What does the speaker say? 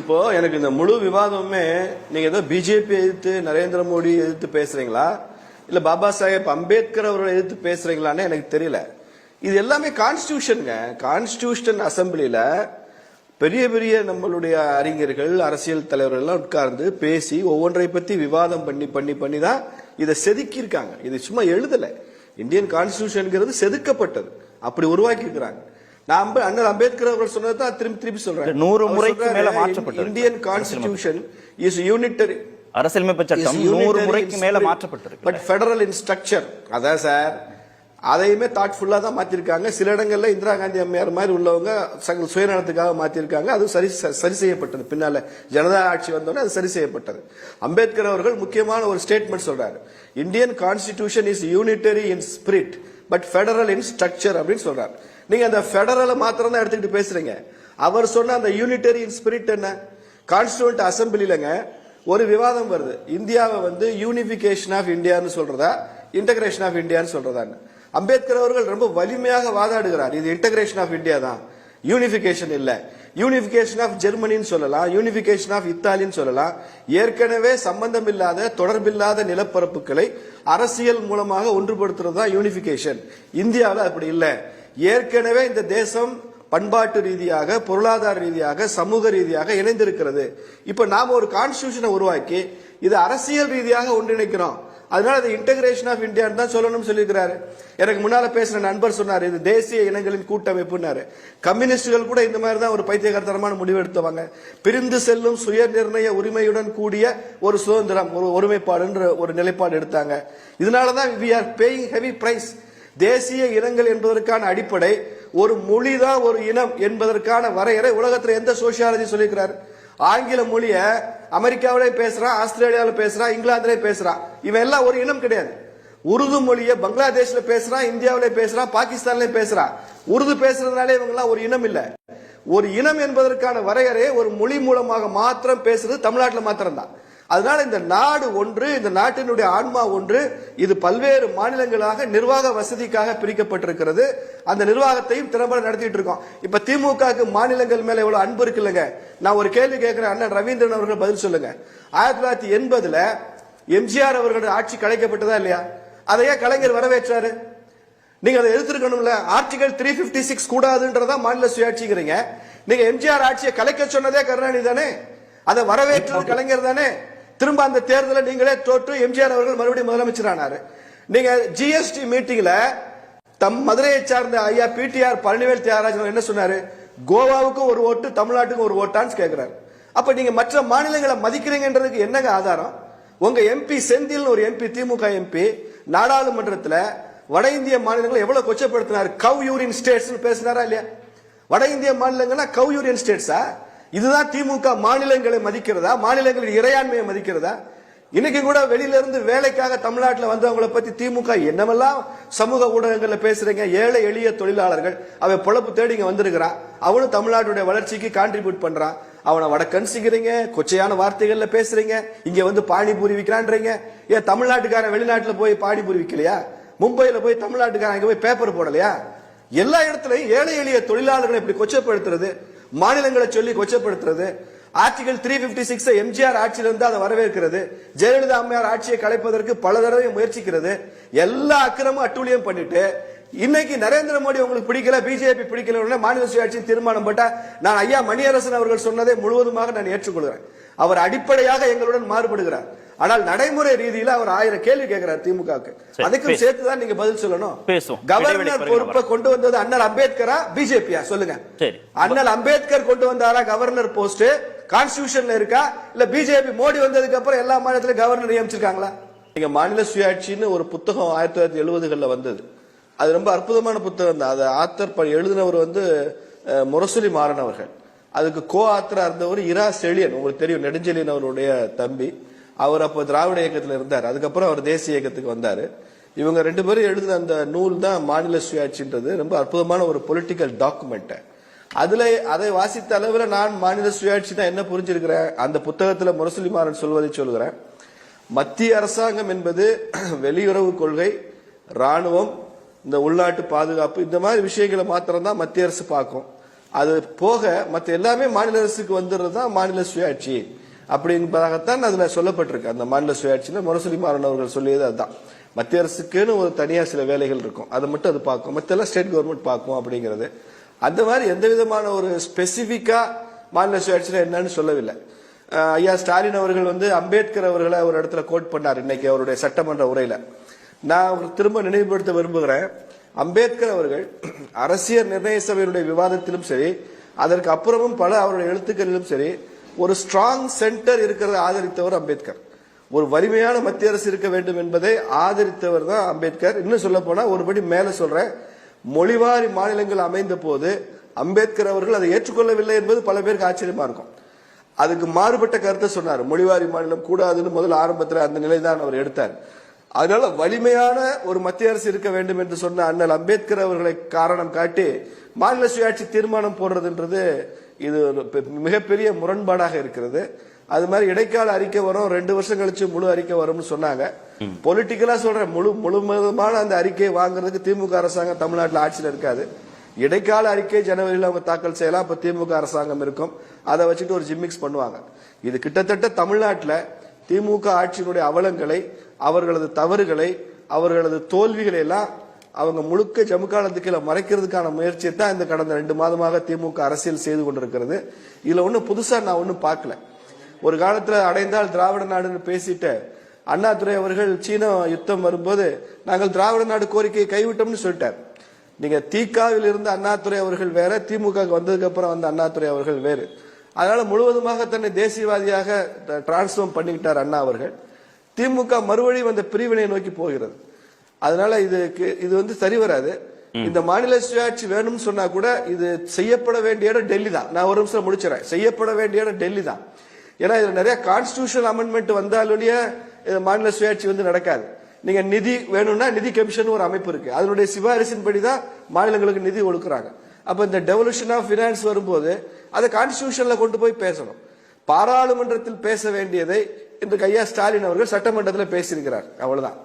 இப்போ எனக்கு இந்த முழு விவாதமுமே நீங்க ஏதோ பிஜேபி எதிர்த்து நரேந்திர மோடி எதிர்த்து பேசுறீங்களா? இல்ல பாபா சாஹேப் அம்பேத்கர் அவர்களை எதிர்த்து பேசுறீங்களான்னு எனக்கு தெரியல. இது எல்லாமே கான்ஸ்டியூஷனுங்க கான்ஸ்டியூஷன் அசம்பிளியில பெரிய பெரிய நம்மளுடைய அறிஞர்கள் அரசியல் தலைவர்கள் எல்லாம் உட்கார்ந்து பேசி ஒவ்வொன்றை பத்தி விவாதம் பண்ணி பண்ணி பண்ணி தான் இதை செதுக்கி இருக்காங்க இது சும்மா எழுதல. இந்தியன் கான்ஸ்டியூஷன்ங்கிறது செதுக்கப்பட்டது. அப்படி உருவாக்கி இருக்கிறாங்க நான் அண்ணல் அம்பேத்கர் அவர்கள் சொன்னதை தான் திருப்பி திருப்பி சொல்றேன். நூறு முறைக்கு மேல மாற்றப்பட்டிருக்கு. இந்தியன் கான்ஸ்டிடியூஷன் இஸ் யூனிட்டரி அரசியலமைப்பு சட்டம் நூறு முறைக்கு மேல மாற்றப்பட்டிருக்கு பட் ஃபெடரல் இன் ஸ்ட்ரக்சர் அதான் சார். அதையுமே தாட்ஃபுல்லா தான் மாத்திருக்காங்க. சில இடங்கள்ல இந்திரா காந்தி அம்மையார் மாதிரி உள்ளவங்க சுயநலத்துக்காக மாத்திருக்காங்க. அது சரி சரி செய்யப்பட்டது. பின்னால ஜனதா ஆட்சி வந்தோடனே அது சரி செய்யப்பட்டது. அம்பேத்கர் அவர்கள் முக்கியமான ஒரு ஸ்டேட்மெண்ட் சொல்றாரு. Indian constitution is unitary in spirit but federal in structure அப்படின்னு சொல்றாரு. நீங்க அந்த ஃபெடரலை மாத்திரம் தான் எடுத்துக்கிட்டு பேசுறீங்க. அவர் சொன்ன அந்த யூனிட்டரியின் ஸ்பிரிட் என்ன? கான்ஸ்டியூண்ட் அசம்பிளிலங்க ஒரு விவாதம் வருது. இந்தியாவை வந்து யூனிபிகேஷன் ஆஃப் இந்தியான்னு சொல்றதா? இன்டகிரேஷன் ஆஃப் இந்தியான்னு சொல்றதான்னு. அம்பேத்கர் அவர்கள் ரொம்ப வலிமையாக வாதாடுகிறார். இது இன்டகிரேஷன் ஆஃப் இந்தியா தான். யூனிபிகேஷன் இல்லை. யூனிபிகேஷன் ஆஃப் ஜெர்மனின்னு சொல்லலாம். யூனிபிகேஷன் ஆஃப் இத்தாலின்னு சொல்லலாம். ஏற்கனவே சம்பந்தமில்லாத தொடர்பில்லாத நிலப்பரப்புகளை அரசியல் மூலமாக ஒன்றுபடுத்துறது தான் யூனிபிகேஷன் இந்தியாவில் அப்படி இல்லை. ஏற்கனவே இந்த தேசம் பண்பாட்டு ரீதியாக பொருளாதார ரீதியாக சமூக ரீதியாக இணைந்திருக்கிறது. இப்போ நாம் ஒரு கான்ஸ்டியூஷனை உருவாக்கி இது அரசியல் ரீதியாக ஒன்றிணைக்கிறோம். அதனால அது இன்டகிரேஷன் ஆஃப் இந்தியான்னு தான் சொல்லணும்னு சொல்லியிருக்கிறாரு. எனக்கு முன்னால பேசின நண்பர் சொன்னார் இது தேசிய இனங்களின் கூட்டமைப்புன்னாரு. கம்யூனிஸ்டுகள் கூட இந்த மாதிரி தான் ஒரு பைத்தியகரத்தனமான முடிவு எடுத்தவங்க. பிரிந்து செல்லும் சுய நிர்ணய உரிமையுடன் கூடிய ஒரு சுதந்திரம் ஒரு ஒருமைப்பாடுன்ற ஒரு நிலைப்பாடு எடுத்தாங்க. இதனால தான் we are paying heavy price தேசிய இனங்கள் என்பதற்கான அடிப்படை ஒரு மொழி தான் ஒரு இனம் என்பதற்கான வரையறை உலகத்தில் எந்த சோசியாலஜி சொல்லியிருக்கிறார் ஆங்கில மொழியை அமெரிக்காவிலே பேசுகிறான் ஆஸ்திரேலியாவில் பேசுகிறான் இங்கிலாந்துலேயே பேசுகிறான் இவன் எல்லாம் ஒரு இனம் கிடையாது. உருது மொழியை பங்களாதேஷ்ல பேசுகிறான் இந்தியாவிலே பேசுகிறான் பாகிஸ்தான்லேயே பேசுகிறான் உருது பேசுறதுனாலே இவங்கெல்லாம் ஒரு இனம் இல்லை. ஒரு இனம் என்பதற்கான வரையறையை ஒரு மொழி மூலமாக மாத்திரம் பேசுறது தமிழ்நாட்டில் மாத்திரம்தான். அதனால இந்த நாடு ஒன்று இந்த நாட்டினுடைய ஆன்மா ஒன்று இது பல்வேறு மாநிலங்களாக நிர்வாக வசதிக்காக பிரிக்கப்பட்டிருக்கிறது. அந்த நிர்வாகத்தையும் திறம்பட நடத்திட்டு இருக்கோம். இப்ப திமுகவுக்கு மாநிலங்கள் மேல எவ்வளவு அன்பு இருக்குல்லங்க. நான் ஒரு கேள்வி கேட்கிறேன். அண்ணன் ரவீந்திரன் அவர்கள் பதில் சொல்லுங்க. ஆயிரத்தி தொள்ளாயிரத்தி எண்பதுல எம்ஜிஆர் அவர்களுடைய ஆட்சி கலைக்கப்பட்டதா இல்லையா? அதையே கலைஞர் வரவேற்றாரு? நீங்க அதை எடுத்திருக்கணும்ல ஆர்டிகல் த்ரீ பிப்டி சிக்ஸ் கூடாதுன்றதா மாநில சுயாட்சிங்கிறீங்க. நீங்க எம்ஜிஆர் ஆட்சியை கலைக்க சொன்னதே கருணாநிதி தானே? அதை வரவேற்றது கலைஞர் தானே? திரும்ப அந்த தேர்தலில் நீங்களே தோற்று எம்ஜிஆர் அவர்கள் மறுபடியும் முதலமைச்சர் ஆனாரு நீங்க ஜிஎஸ்டி மீட்டிங்ல தம் மதுரையை சார்ந்த ஐயா பிடிஆர் பழனிவேல் தியாகராஜன் என்ன சொன்னாரு? கோவாவுக்கும் ஒரு ஓட்டு தமிழ்நாட்டுக்கும் ஒரு ஓட்டான்னு கேட்குறாரு அப்ப நீங்க மற்ற மாநிலங்களை மதிக்கிறீங்கன்றதுக்கு என்னங்க ஆதாரம்? உங்க எம்பி செந்தில் ஒரு எம்பி திமுக எம்பி நாடாளுமன்றத்தில் வட இந்திய மாநிலங்களை எவ்வளவு கொச்சப்படுத்தினார்? கவ் யூரின் ஸ்டேட்ஸ் பேசினாரா இல்லையா? வட இந்திய மாநிலங்கள்னா கவ் யூரியன் ஸ்டேட்ஸா? இதுதான் திமுக மாநிலங்களை மதிக்கிறதா? மாநிலங்களின் இறையாண்மையை மதிக்கிறதா? இன்னைக்கு கூட வெளியில இருந்து வேலைக்காக தமிழ்நாட்டில் வந்தவங்கள பத்தி திமுக என்னமெல்லாம் சமூக ஊடகங்கள்ல பேசுறீங்க? ஏழை எளிய தொழிலாளர்கள். அவன் பொழப்பு தேடி இங்க வந்திருக்கிறான் அவனும் தமிழ்நாட்டுடைய வளர்ச்சிக்கு கான்ட்ரிபியூட் பண்றான் அவனை வடக்கன்சிக்கிறீங்க கொச்சையான வார்த்தைகள்ல பேசுறீங்க. இங்க வந்து பானிபூரி விற்கிறான்றீங்க. ஏன் தமிழ்நாட்டுக்காரன் வெளிநாட்டுல போய் பானிபூரி விற்கலையா மும்பையில போய் தமிழ்நாட்டுக்காரன் இங்க போய் பேப்பர் போடலையா? எல்லா இடத்துலயும் ஏழை எளிய தொழிலாளர்களை இப்படி கொச்சப்படுத்துறது. மாநிலங்களை சொல்லி கொச்சப்படுத்துறது. Article three fifty six MGR ஆட்சியில இருந்து அதை வரவேற்கிறது. ஜெயலலிதா அம்மையார் ஆட்சியை கலைப்பதற்கு பல தடவை முயற்சிக்கிறது. எல்லா அக்கிரமும் அட்டூழியம் பண்ணிட்டு இன்னைக்கு நரேந்திர மோடி உங்களுக்கு பிடிக்கல பிஜேபி பிடிக்கல மாநில சுயாட்சி தீர்மானம் போட்டா நான் ஐயா மணியரசன் அவர்கள் சொன்னதை முழுவதுமாக நான் ஏற்றுக்கொள்கிறேன். அவர் அடிப்படையாக எங்களுடன் மாறுபடுகிறார். ஆனால் நடைமுறை ரீதியில அவர் ஆயிரம் கேள்வி கேட்கிறார் திமுகவுக்கு. அதுக்கும் பேசு. சேர்த்து தான் நீங்க பதில் சொல்லணும். பேசுவோம். கவர்னர் பொறுப்பை கொண்டு வந்தது அண்ணல் அம்பேத்கரா பிஜேபியா? சொல்லுங்க. சரி. அண்ணல் அம்பேத்கர் கொண்டு வந்தாரா கவர்னர் போஸ்ட் கான்ஸ்டிடியூஷன்ல இருக்கா? இல்ல பிஜேபி மோடி வந்ததுக்கு அப்புறம் எல்லா மாநிலத்திலும் கவர்னர் நியமிச்சிருக்காங்களா? நீங்க மாநில சுயாட்சின்னு ஒரு புத்தகம் ஆயிரத்தி தொள்ளாயிரத்தி எழுபதுகள்ல வந்தது. அது ரொம்ப அற்புதமான புத்தகம் தான். அதை ஆத்தர் ப- எழுதினவர் வந்து முரசொலி மாறன் அவர்கள். அதுக்கு கோ ஆத்தரா இருந்தவர் இரா செழியன். உங்களுக்கு தெரியும் நெடுஞ்செழியன் அவருடைய தம்பி. அவர் அப்போ திராவிட இயக்கத்தில் இருந்தார். அதுக்கப்புறம் அவர் தேசிய இயக்கத்துக்கு வந்தார். இவங்க ரெண்டு பேரும் எழுதின அந்த நூல் தான் மாநில சுயாட்சின்றது. ரொம்ப அற்புதமான ஒரு பொலிட்டிக்கல் டாக்குமெண்ட்டை அதில் அதை வாசித்த அளவில் நான் மாநில சுயாட்சி தான் என்ன புரிஞ்சிருக்கிறேன்? அந்த புத்தகத்தில் முரசொலி மாறன் சொல்வதை சொல்கிறேன் மத்திய அரசாங்கம் என்பது வெளியுறவு கொள்கை ராணுவம் இந்த உள்நாட்டு பாதுகாப்பு இந்த மாதிரி விஷயங்களை மாத்திரம்தான் மத்திய அரசு பார்க்கும். அது போக மற்ற எல்லாமே மாநில அரசுக்கு வந்துடுறது தான் மாநில சுயாட்சி. அப்படின்பதாகத்தான் அதுல சொல்லப்பட்டிருக்கு. அந்த மாநில சுயாட்சியில முரசொலி மாறன் அவர்கள் சொல்லியது அதுதான். மத்திய அரசுக்குன்னு ஒரு தனியா சில வேலைகள் இருக்கும். அதை மட்டும் அது பார்க்கும். மற்றெல்லாம் ஸ்டேட் கவர்மெண்ட் பார்க்கும் அப்படிங்கிறது. அந்த மாதிரி எந்த விதமான ஒரு ஸ்பெசிபிக்கா மாநில சுயாட்சியில என்னன்னு சொல்லவில்லை. ஐயா ஸ்டாலின் அவர்கள் வந்து அம்பேத்கர் அவர்களை ஒரு இடத்துல கோட் பண்ணார் இன்னைக்கு அவருடைய சட்டமன்ற உரையில. நான் அவருக்கு திரும்ப நினைவுபடுத்த விரும்புகிறேன். அம்பேத்கர் அவர்கள் அரசியல் நிர்ணய சபையினுடைய விவாதத்திலும் சரி அதற்கு அப்புறமும் பல அவருடைய எழுத்துக்களிலும் சரி ஒரு ஸ்ட்ராங் சென்டர் இருக்கிறத ஆதரித்தவர் அம்பேத்கர். ஒரு வலிமையான மத்திய அரசு இருக்க வேண்டும் என்பதை ஆதரித்தவர் தான் அம்பேத்கர். இன்னும் சொல்ல போனா ஒருபடி மேல சொல்றேன். மொழிவாரி மாநிலங்கள் அமைந்த போது அம்பேத்கர் அவர்கள் அதை ஏற்றுக்கொள்ளவில்லை என்பது பல பேருக்கு ஆச்சரியமா இருக்கும். அதுக்கு மாறுபட்ட கருத்தை சொன்னார். மொழிவாரி மாநிலம் கூடாதுன்னு முதல் ஆரம்பத்தில் அந்த நிலைதான் அவர் எடுத்தார். அதனால வலிமையான ஒரு மத்திய அரசு இருக்க வேண்டும் என்று சொன்ன அண்ணல் அம்பேத்கர் அவர்களை காரணம் காட்டி மாநில சுயாட்சி தீர்மானம் போடுறதுன்றது இது மிகப்பெரிய முரண்பாடாக இருக்கிறது. அது மாதிரி இடைக்கால அறிக்கை வரும் ரெண்டு வருஷம் கழிச்சு முழு அறிக்கை வரும்னு சொன்னாங்க. பொலிட்டிக்கலா சொல்றேன் முழு முழுவதுமான அந்த அறிக்கையை வாங்குறதுக்கு திமுக அரசாங்கம் தமிழ்நாட்டில் ஆட்சியில் இருக்காது. இடைக்கால அறிக்கை ஜனவரியில் அவங்க தாக்கல் செய்யலாம் அப்ப திமுக அரசாங்கம் இருக்கும். அதை வச்சுட்டு ஒரு ஜிம்மிக்ஸ் பண்ணுவாங்க. இது கிட்டத்தட்ட தமிழ்நாட்டில் திமுக ஆட்சியினுடைய அவலங்களை அவர்களது தவறுகளை அவர்களது தோல்விகளை எல்லாம் அவங்க முழுக்க ஜம்மு காலத்துக்கு மறைக்கிறதுக்கான முயற்சியை தான் இந்த கடந்த ரெண்டு மாதமாக திமுக அரசியல் செய்து கொண்டிருக்கிறது. இதுல ஒன்றும் புதுசா நான் ஒன்றும் பார்க்கல. ஒரு காலத்துல அடைந்தால் திராவிட நாடுன்னு பேசிட்டு அண்ணாதுரை அவர்கள் சீன யுத்தம் வரும்போது நாங்கள் திராவிட நாடு கோரிக்கையை கைவிட்டோம்னு சொல்லிட்டார். நீங்க திகாவில் இருந்த அண்ணாதுரை அவர்கள் வேற திமுக வந்ததுக்கு அப்புறம் வந்த அண்ணாதுரை அவர்கள் வேறு. அதனால முழுவதுமாக தன்னை தேசியவாதியாக டிரான்ஸ்ஃபார்ம் பண்ணிக்கிட்டார் அண்ணா அவர்கள். திமுக மறுவழி வந்த பிரிவினை நோக்கி போகிறது. அதனால இதுக்கு இது வந்து சரி வராது. இந்த மாநில சுயாட்சி வேணும்னு சொன்னா கூட இது செய்யப்பட வேண்டிய இடம் டெல்லி தான். நான் ஒரு நிமிஷம் முடிச்சிடறேன். செய்யப்பட வேண்டிய இடம் டெல்லி தான். ஏன்னா இதுல நிறைய கான்ஸ்டியூஷன் அமெண்ட்மெண்ட் வந்தாலுடைய மாநில சுயாட்சி வந்து நடக்காது. நீங்க நிதி வேணும்னா நிதி கமிஷன் ஒரு அமைப்பு இருக்கு. அதனுடைய சிபாரிசின்படி தான் மாநிலங்களுக்கு நிதி ஒடுக்குறாங்க அப்ப இந்த டெவல்யூஷன் ஆஃப் பினான்ஸ் வரும்போது அதை கான்ஸ்டியூஷன்ல கொண்டு போய் பேசணும். பாராளுமன்றத்தில் பேச வேண்டியதை இன்று ஐயா ஸ்டாலின் அவர்கள் சட்டமன்றத்தில் பேசியிருக்கிறார். அவ்வளவுதான்.